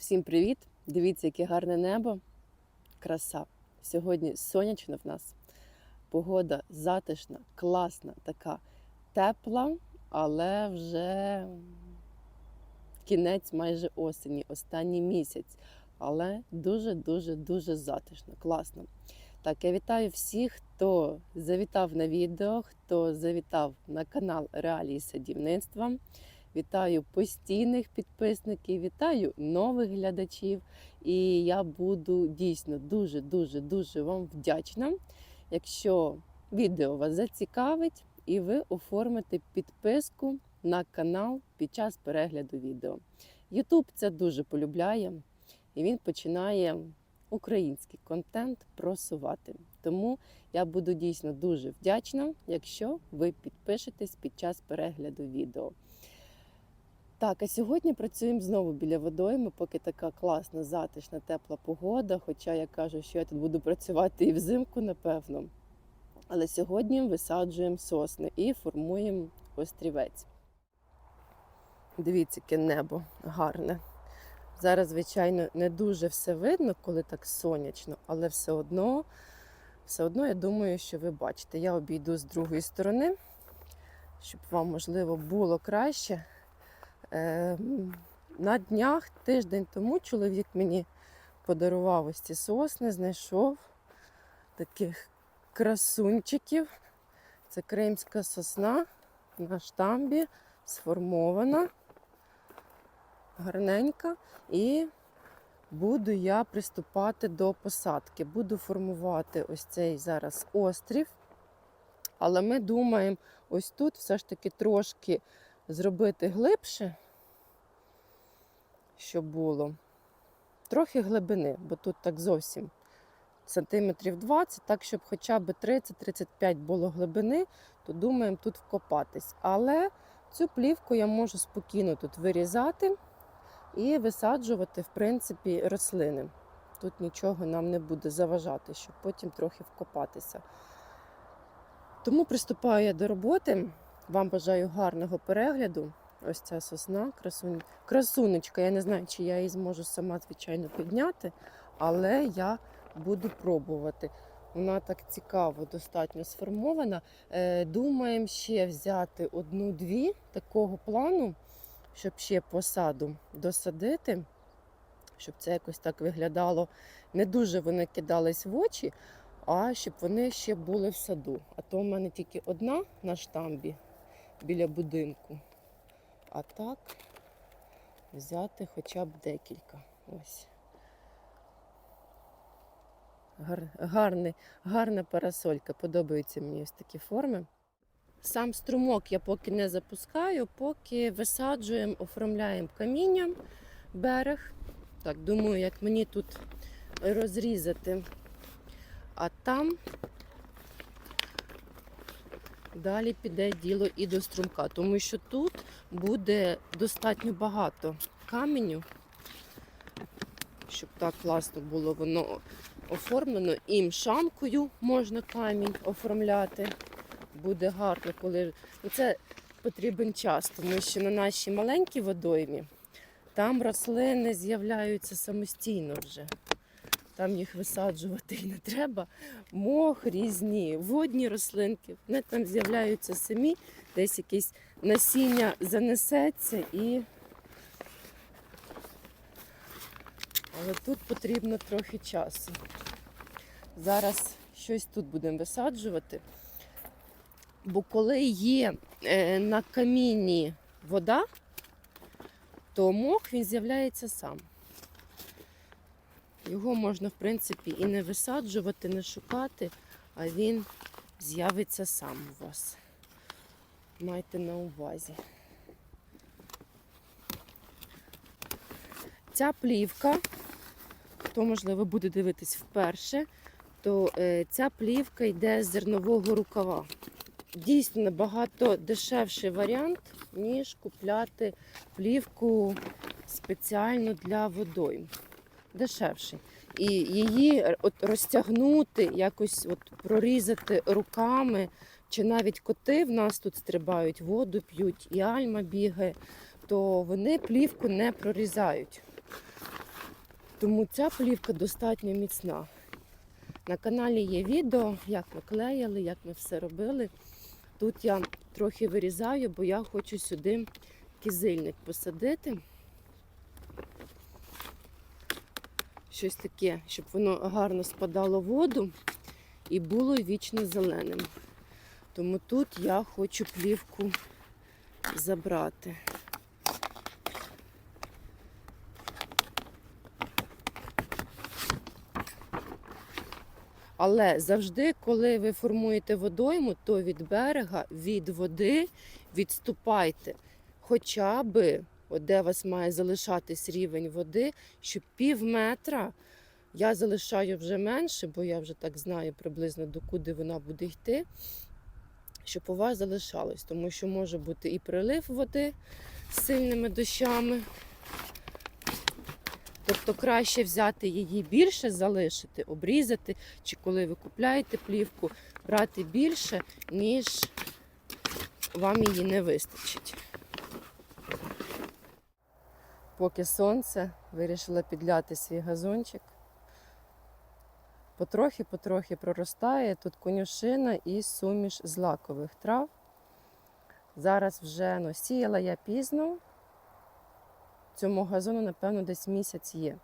Всім привіт! Дивіться, яке гарне небо. Краса. Сьогодні сонячно в нас. Погода затишна, класна, така тепла, але вже кінець майже осені, останній місяць. Але дуже-дуже дуже затишно, класно. Так, я вітаю всіх, хто завітав на відео, хто завітав на канал Реалії садівництва. Вітаю постійних підписників, вітаю нових глядачів. І я буду дійсно дуже, дуже, дуже вам вдячна, якщо відео вас зацікавить і ви оформите підписку на канал під час перегляду відео. Ютуб це дуже полюбляє і він починає український контент просувати. Тому я буду дійсно дуже вдячна, якщо ви підпишетесь під час перегляду відео. Так, а сьогодні працюємо знову біля водойми, поки така класна, затишна, тепла погода. Хоча я кажу, що я тут буду працювати і взимку, напевно. Але сьогодні висаджуємо сосни і формуємо острівець. Дивіться, яке небо гарне. Зараз, звичайно, не дуже все видно, коли так сонячно, але все одно, все одно я думаю, що ви бачите. Я обійду з другої сторони, щоб вам, можливо, було краще. Е, На днях, тиждень тому, чоловік мені подарував ось ці сосни, знайшов таких красунчиків. Це кримська сосна на штамбі, сформована, гарненька. І буду я приступати до посадки. Буду формувати ось цей зараз острів. Але ми думаємо, ось тут все ж таки трошки зробити глибше, щоб було. Трохи глибини, бо тут так зовсім сантиметрів 20, так, щоб хоча б 30-35 було глибини, то думаємо тут вкопатись. Але цю плівку я можу спокійно тут вирізати і висаджувати, в принципі, рослини. Тут нічого нам не буде заважати, щоб потім трохи вкопатися. Тому приступаю я до роботи. Вам бажаю гарного перегляду. Ось ця сосна, красунь... красунечка. Я не знаю, чи я її зможу сама, звичайно, підняти, але я буду пробувати. Вона так цікаво, достатньо сформована. Е, Думаємо ще взяти одну-дві такого плану, щоб ще посаду досадити, щоб це якось так виглядало. Не дуже вони кидались в очі, а щоб вони ще були в саду. А то в мене тільки одна на штамбі біля будинку. А так взяти хоча б декілька. Ось. Гар, гарний, гарна парасолька. Подобаються мені ось такі форми. Сам струмок я поки не запускаю, поки висаджуємо, оформляємо камінням берег. Так, думаю, як мені тут розрізати. А там Далі піде діло і до струмка, тому що тут буде достатньо багато каменю, щоб так класно було воно оформлено. І мшанкою можна камінь оформляти. Буде гарно, коли Ну, це потрібен час, тому що на нашій маленькій водоймі там рослини з'являються самостійно вже. Там їх висаджувати не треба. Мох різні, водні рослинки. Вони там з'являються самі, десь якесь насіння занесеться і. Але тут потрібно трохи часу. Зараз щось тут будемо висаджувати. Бо коли є е, на камінні вода, то мох він з'являється сам. Його можна, в принципі, і не висаджувати, не шукати, а він з'явиться сам у вас. Майте на увазі. Ця плівка, хто, можливо, буде дивитись вперше, то е, ця плівка йде з зернового рукава. Дійсно набагато дешевший варіант, ніж купляти плівку спеціально для водойм дешевший. І її от розтягнути, якось от прорізати руками, чи навіть коти в нас тут стрибають, воду п'ють, і альма бігає, то вони плівку не прорізають. Тому ця плівка достатньо міцна. На каналі є відео, як ми клеїли, як ми все робили. Тут я трохи вирізаю, бо я хочу сюди кизильник посадити. Щось таке, щоб воно гарно спадало в воду і було вічно зеленим. Тому тут я хочу плівку забрати. Але завжди, коли ви формуєте водойму, то від берега, від води відступайте. Хоча би, от де у вас має залишатись рівень води, що пів метра я залишаю вже менше, бо я вже так знаю приблизно докуди вона буде йти, щоб у вас залишалось. Тому що може бути і прилив води з сильними дощами. Тобто краще взяти її більше, залишити, обрізати, чи коли ви купляєте плівку, брати більше, ніж вам її не вистачить. Поки сонце вирішила підляти свій газончик. Потрохи-потрохи проростає тут конюшина і суміш злакових трав. Зараз вже ну, сіяла я пізно. Цьому газону, напевно, десь місяць є.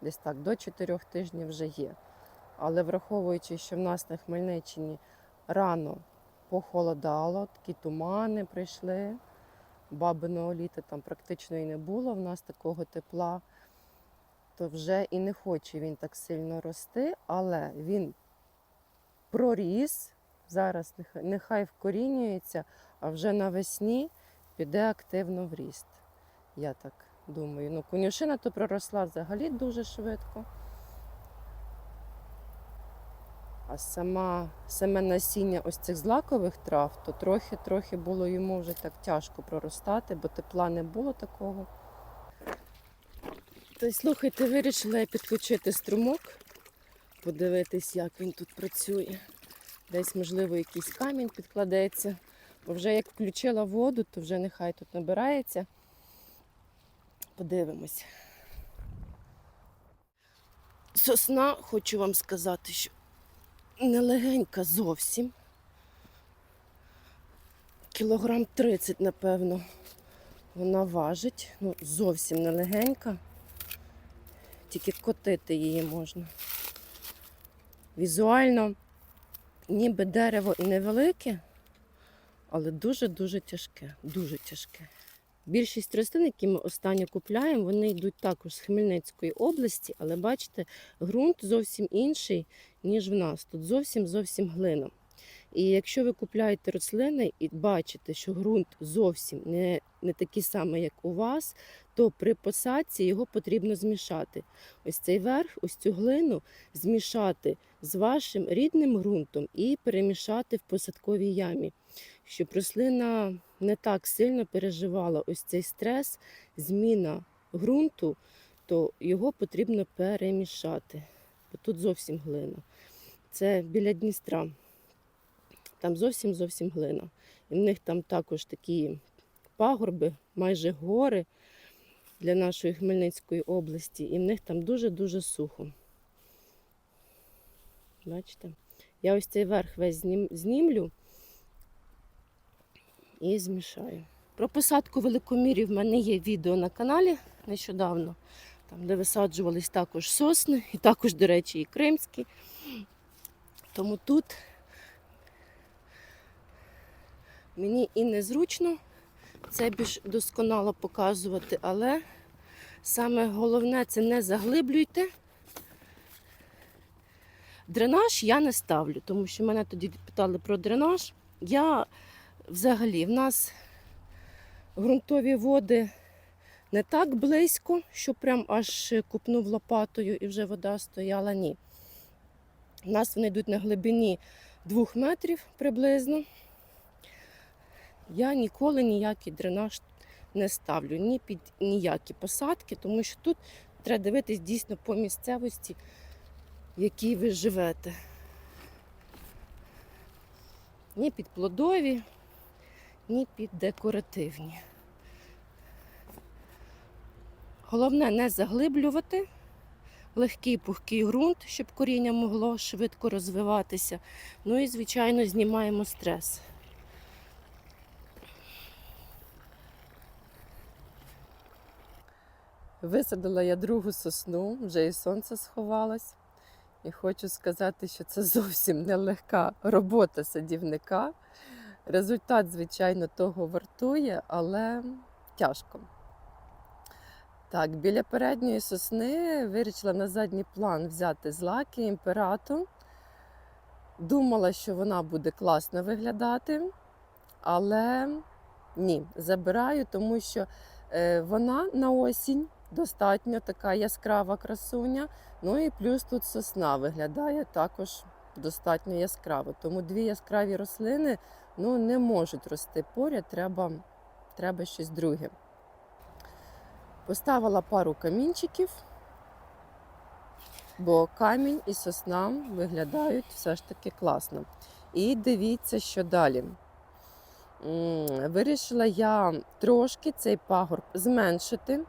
Десь так, до 4 тижнів вже є. Але враховуючи, що в нас на Хмельниччині рано похолодало, такі тумани прийшли, бабиного літа там практично і не було, в нас такого тепла, то вже і не хоче він так сильно рости, але він проріс, зараз нехай, вкорінюється, а вже навесні піде активно в ріст. Я так думаю. Ну, конюшина то проросла взагалі дуже швидко. А сама, саме насіння ось цих злакових трав, то трохи-трохи було йому вже так тяжко проростати, бо тепла не було такого. Та й слухайте, вирішила я підключити струмок, подивитись, як він тут працює. Десь, можливо, якийсь камінь підкладеться. Бо вже як включила воду, то вже нехай тут набирається. Подивимось. Сосна, хочу вам сказати, що нелегенька зовсім. Кілограм 30, напевно, вона важить. Ну, зовсім нелегенька. Тільки котити її можна. Візуально, ніби дерево і невелике, але дуже-дуже тяжке, дуже тяжке. Більшість рослин, які ми останньо купляємо, вони йдуть також з Хмельницької області, але бачите, ґрунт зовсім інший, ніж в нас. Тут зовсім зовсім глина. І якщо ви купляєте рослини і бачите, що ґрунт зовсім не, не такий самий, як у вас, то при посадці його потрібно змішати. Ось цей верх, ось цю глину змішати з вашим рідним ґрунтом і перемішати в посадковій ямі, щоб рослина не так сильно переживала ось цей стрес, зміна ґрунту, то його потрібно перемішати. Бо тут зовсім глина. Це біля Дністра. Там зовсім зовсім глина. І в них там також такі пагорби, майже гори для нашої Хмельницької області. І в них там дуже-дуже сухо. Бачите? Я ось цей верх весь знім- знімлю і змішаю. Про посадку великомірів в мене є відео на каналі нещодавно, там, де висаджувались також сосни, і також, до речі, і кримські. Тому тут мені і незручно це більш досконало показувати, але саме головне це не заглиблюйте. Дренаж я не ставлю, тому що мене тоді питали про дренаж. Я взагалі в нас ґрунтові води не так близько, що прям аж купнув лопатою і вже вода стояла. Ні. У нас вони йдуть на глибині двох метрів приблизно. Я ніколи ніякий дренаж не ставлю, ні під ніякі посадки, тому що тут треба дивитись дійсно по місцевості, в якій ви живете. Ні під плодові, ні під декоративні. Головне не заглиблювати, легкий пухкий ґрунт, щоб коріння могло швидко розвиватися. Ну і, звичайно, знімаємо стрес. Висадила я другу сосну, вже і сонце сховалось. І хочу сказати, що це зовсім нелегка робота садівника. Результат, звичайно, того вартує, але тяжко. Так, біля передньої сосни вирішила на задній план взяти злаки імперату. Думала, що вона буде класно виглядати, але ні, забираю, тому що е, вона на осінь достатньо така яскрава красуня. Ну і плюс тут сосна виглядає також достатньо яскраво. Тому дві яскраві рослини ну, не можуть рости поряд, треба, треба щось друге. Поставила пару камінчиків, бо камінь і сосна виглядають все ж таки класно. І дивіться, що далі. Вирішила я трошки цей пагорб зменшити,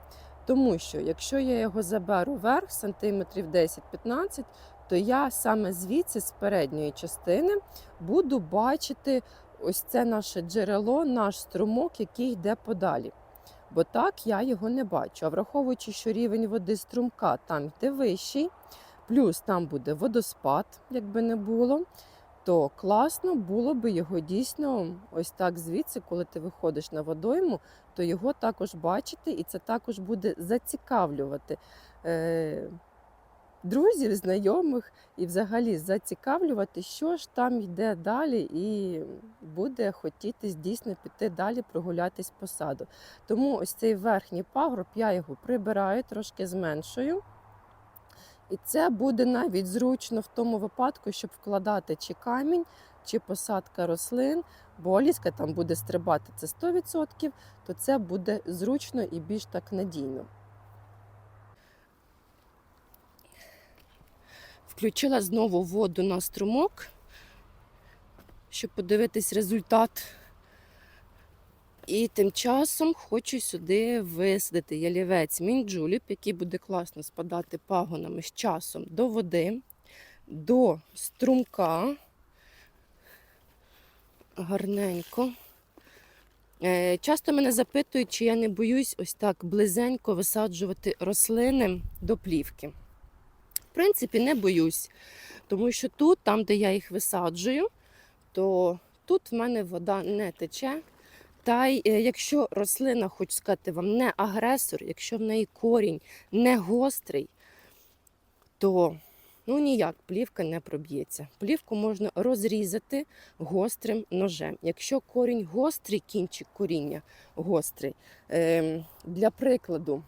тому що якщо я його заберу вверх, сантиметрів 10-15, то я саме звідси, з передньої частини, буду бачити ось це наше джерело, наш струмок, який йде подалі. Бо так я його не бачу. А враховуючи, що рівень води струмка там йде вищий, плюс там буде водоспад, якби не було, то класно було би його дійсно ось так звідси, коли ти виходиш на водойму, то його також бачити, і це також буде зацікавлювати е, друзів, знайомих і взагалі зацікавлювати, що ж там йде далі, і буде хотіти дійсно піти далі прогулятись по саду. Тому ось цей верхній пагорб, я його прибираю, трошки зменшую. І це буде навіть зручно в тому випадку, щоб вкладати чи камінь, чи посадка рослин, бо ліска там буде стрибати це 100%, то це буде зручно і більш так надійно. Включила знову воду на струмок, щоб подивитись результат. І тим часом хочу сюди висадити ялівець мінджуліп, який буде класно спадати пагонами з часом до води, до струмка. Гарненько. Е, Часто мене запитують, чи я не боюсь ось так близенько висаджувати рослини до плівки. Принципі, не боюсь, тому що тут, там, де я їх висаджую, то тут в мене вода не тече. Та й е, якщо рослина, хочу сказати вам, не агресор, якщо в неї корінь не гострий, то ну ніяк плівка не проб'ється. Плівку можна розрізати гострим ножем. Якщо корінь гострий, кінчик коріння гострий, ем, для прикладу,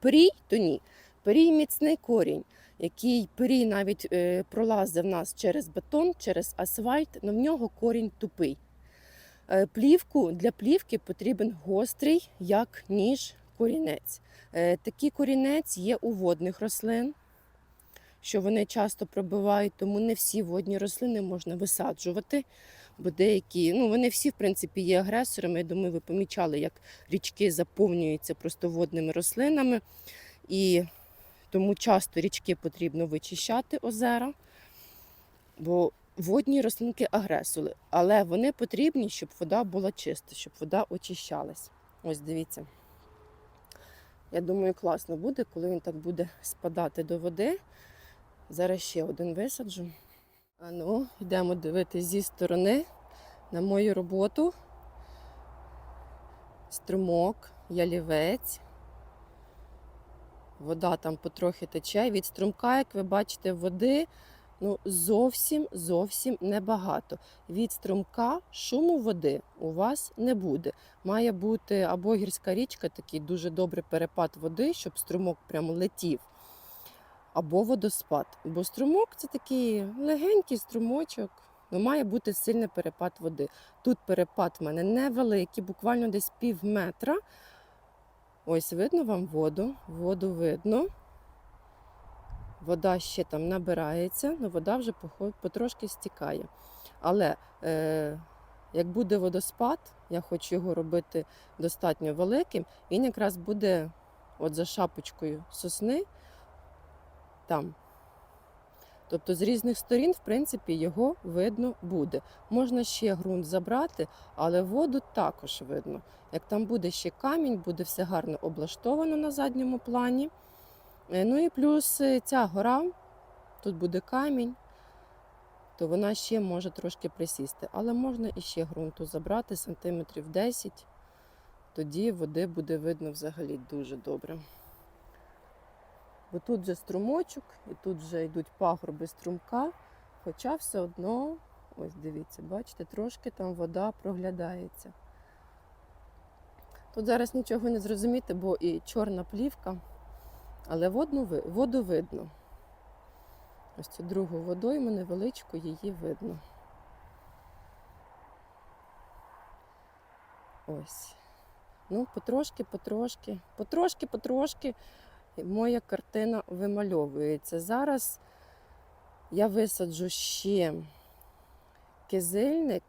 пирій, то ні. Пирій міцний корінь, який пирій навіть е, пролазив нас через бетон, через асфальт, але в нього корінь тупий. Е, Плівку для плівки потрібен гострий, як ніж корінець. Е, Такий корінець є у водних рослин, що вони часто пробивають, тому не всі водні рослини можна висаджувати, бо деякі, ну вони всі, в принципі, є агресорами. Я думаю, ви помічали, як річки заповнюються просто водними рослинами. І тому часто річки потрібно вичищати озера. Бо водні рослинки агресори, але вони потрібні, щоб вода була чиста, щоб вода очищалась. Ось дивіться. Я думаю, класно буде, коли він так буде спадати до води. Зараз ще один висаджу. А ну, йдемо дивитися зі сторони на мою роботу. Струмок, ялівець. Вода там потрохи тече. Від струмка, як ви бачите, води ну, зовсім зовсім небагато. Від струмка шуму води у вас не буде. Має бути або гірська річка, такий дуже добрий перепад води, щоб струмок прямо летів, або водоспад. Бо струмок це такий легенький струмочок. Ну, має бути сильний перепад води. Тут перепад в мене невеликий, буквально десь пів метра. Ось видно вам воду, воду видно. Вода ще там набирається, але вода вже потрошки стікає. Але е, як буде водоспад, я хочу його робити достатньо великим, він якраз буде от за шапочкою сосни там. Тобто з різних сторін, в принципі, його видно буде. Можна ще ґрунт забрати, але воду також видно. Як там буде ще камінь, буде все гарно облаштовано на задньому плані. Е, Ну і плюс е, ця гора, тут буде камінь, то вона ще може трошки присісти. Але можна і ще ґрунту забрати сантиметрів 10, тоді води буде видно взагалі дуже добре. Бо тут вже струмочок, і тут вже йдуть пагорби струмка, хоча все одно, ось дивіться, бачите, трошки там вода проглядається. Тут зараз нічого не зрозуміти, бо і чорна плівка, але водну, ви- воду видно. Ось цю другу водойму невеличку її видно. Ось. Ну, потрошки, потрошки, потрошки, потрошки моя картина вимальовується. Зараз я висаджу ще кизильник,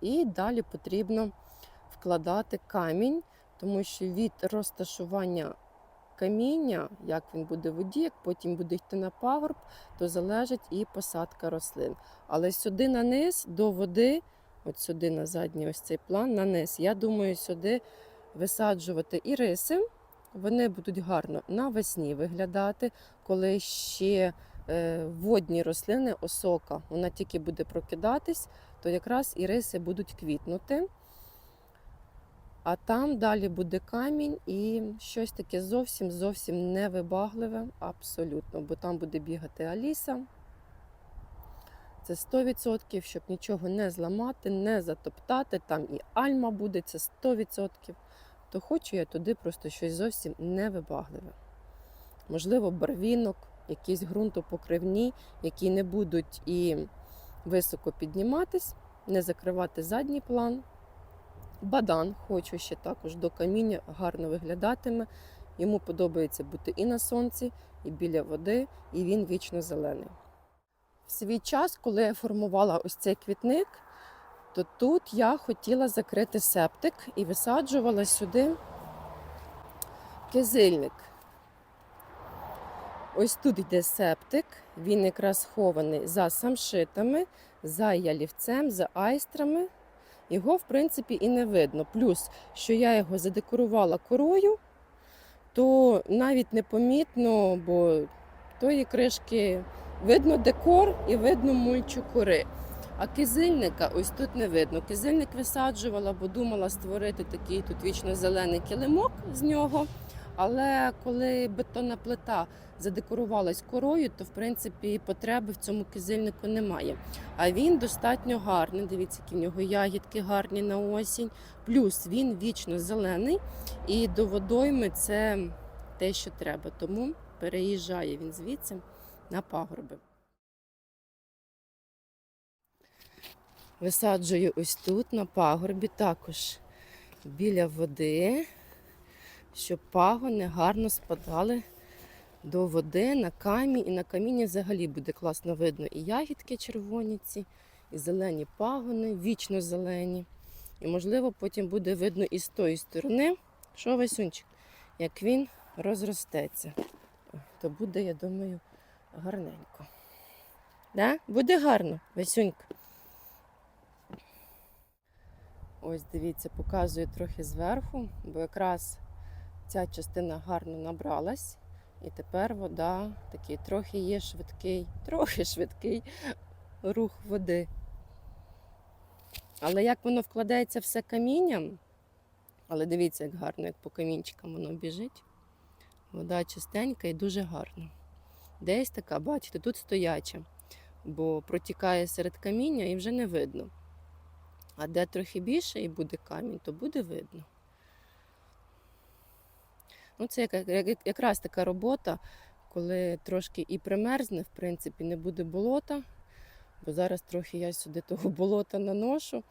і далі потрібно вкладати камінь, тому що від розташування каміння, як він буде в воді, як потім буде йти на пагорб, то залежить і посадка рослин. Але сюди на низ до води, от сюди на задній ось цей план, на низ, я думаю, сюди висаджувати і риси. Вони будуть гарно навесні виглядати, коли ще е, водні рослини, осока, вона тільки буде прокидатись, то якраз і риси будуть квітнути. А там далі буде камінь і щось таке зовсім зовсім невибагливе, абсолютно, бо там буде бігати Аліса. Це 100%, щоб нічого не зламати, не затоптати. Там і альма буде, це 100%. То хочу я туди просто щось зовсім невибагливе. Можливо, барвінок, якісь ґрунтопокривні, які не будуть і високо підніматись, не закривати задній план. Бадан хочу ще також до каміння, гарно виглядатиме. Йому подобається бути і на сонці, і біля води, і він вічно зелений. В свій час, коли я формувала ось цей квітник, то тут я хотіла закрити септик і висаджувала сюди кизильник. Ось тут йде септик, він якраз схований за самшитами, за ялівцем, за айстрами. Його, в принципі, і не видно. Плюс, що я його задекорувала корою, то навіть непомітно, бо тої кришки видно декор і видно мульчу кори. А кизильника ось тут не видно. Кизильник висаджувала, бо думала створити такий тут вічно зелений килимок з нього. Але коли бетонна плита задекорувалась корою, то в принципі потреби в цьому кизильнику немає. А він достатньо гарний. Дивіться, які в нього ягідки гарні на осінь. Плюс він вічно зелений і до водойми це те, що треба. Тому переїжджає він звідси на пагорби. Висаджую ось тут на пагорбі, також біля води, щоб пагони гарно спадали до води на камінь. І на камінні взагалі буде класно видно і ягідки червоні ці, і зелені пагони, вічно зелені. І, можливо, потім буде видно і з тої сторони, що Васюнчик, як він розростеться. То буде, я думаю, гарненько. Да? Буде гарно, Васюнька. Ось дивіться, показую трохи зверху, бо якраз ця частина гарно набралась. І тепер вода такий трохи є швидкий, трохи швидкий рух води. Але як воно вкладається все камінням, але дивіться, як гарно, як по камінчикам воно біжить. Вода чистенька і дуже гарна. Десь така, бачите, тут стояча, бо протікає серед каміння і вже не видно. А де трохи більше і буде камінь, то буде видно. Ну, це як, як, якраз така робота, коли трошки і примерзне, в принципі, не буде болота, бо зараз трохи я сюди того болота наношу,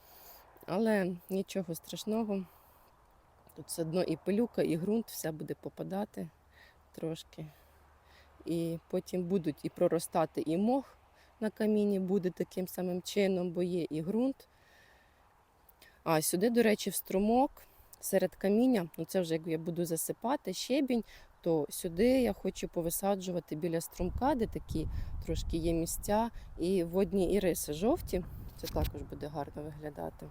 але нічого страшного. Тут все одно і пилюка, і ґрунт, все буде попадати трошки. І потім будуть і проростати і мох на каміні буде таким самим чином, бо є і ґрунт. А сюди, до речі, в струмок серед каміння, ну це вже як я буду засипати щебінь, то сюди я хочу повисаджувати біля струмка, де такі трошки є місця, і водні іриси жовті. Це також буде гарно виглядати.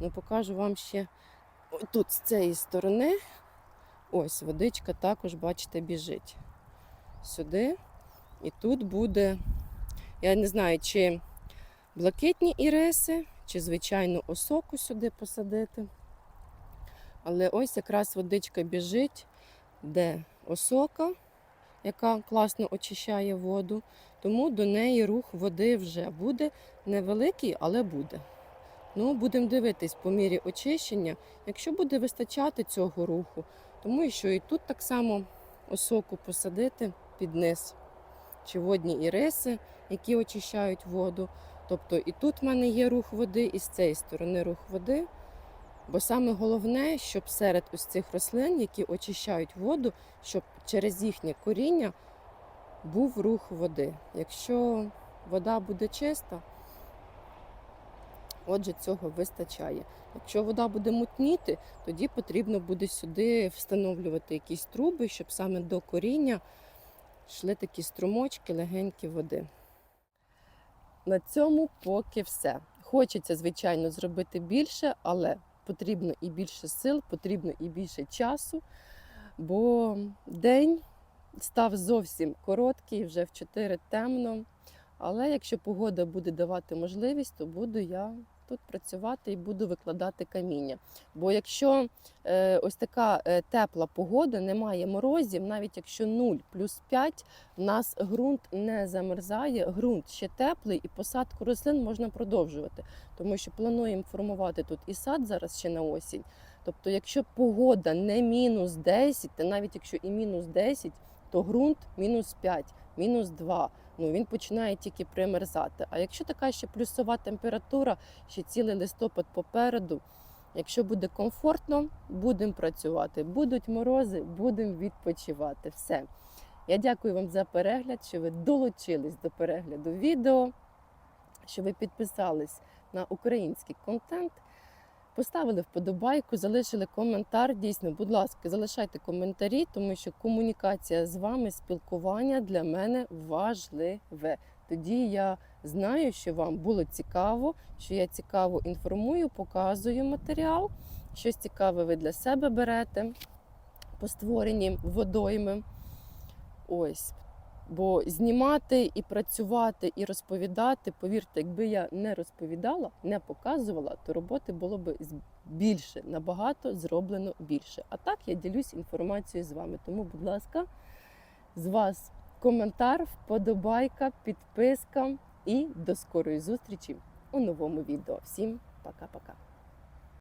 Ну, покажу вам ще тут з цієї сторони. Ось водичка також, бачите, біжить сюди. І тут буде, я не знаю, чи блакитні іриси, чи звичайну осоку сюди посадити. Але ось якраз водичка біжить, де осока, яка класно очищає воду, тому до неї рух води вже буде невеликий, але буде. Ну, будемо дивитись по мірі очищення, якщо буде вистачати цього руху, тому що і тут так само осоку посадити під низ, чи водні іриси, які очищають воду. Тобто і тут в мене є рух води, і з цієї сторони рух води. Бо саме головне, щоб серед ось цих рослин, які очищають воду, щоб через їхнє коріння був рух води. Якщо вода буде чиста, отже, цього вистачає. Якщо вода буде мутніти, тоді потрібно буде сюди встановлювати якісь труби, щоб саме до коріння йшли такі струмочки легенькі води. На цьому поки все. Хочеться, звичайно, зробити більше, але потрібно і більше сил, потрібно і більше часу, бо день став зовсім короткий, вже в 4 темно. Але якщо погода буде давати можливість, то буду я тут працювати і буду викладати каміння. Бо якщо е, ось така е, тепла погода, немає морозів, навіть якщо 0 плюс 5, в нас ґрунт не замерзає, ґрунт ще теплий, і посадку рослин можна продовжувати. Тому що плануємо формувати тут і сад зараз ще на осінь. Тобто, якщо погода не мінус 10, та навіть якщо і мінус 10, то ґрунт мінус 5, мінус 2. Ну він починає тільки примерзати. А якщо така ще плюсова температура, ще цілий листопад попереду. Якщо буде комфортно, будемо працювати. Будуть морози, будемо відпочивати. Все. Я дякую вам за перегляд, що ви долучились до перегляду відео, що ви підписались на український контент. Поставили вподобайку, залишили коментар. Дійсно, будь ласка, залишайте коментарі, тому що комунікація з вами, спілкування для мене важливе. Тоді я знаю, що вам було цікаво, що я цікаво інформую, показую матеріал. Щось цікаве ви для себе берете по створенні водойми. Ось. Бо знімати і працювати, і розповідати, повірте, якби я не розповідала, не показувала, то роботи було б більше, набагато зроблено більше. А так я ділюсь інформацією з вами. Тому, будь ласка, з вас коментар, вподобайка, підписка і до скорої зустрічі у новому відео. Всім пока-пока.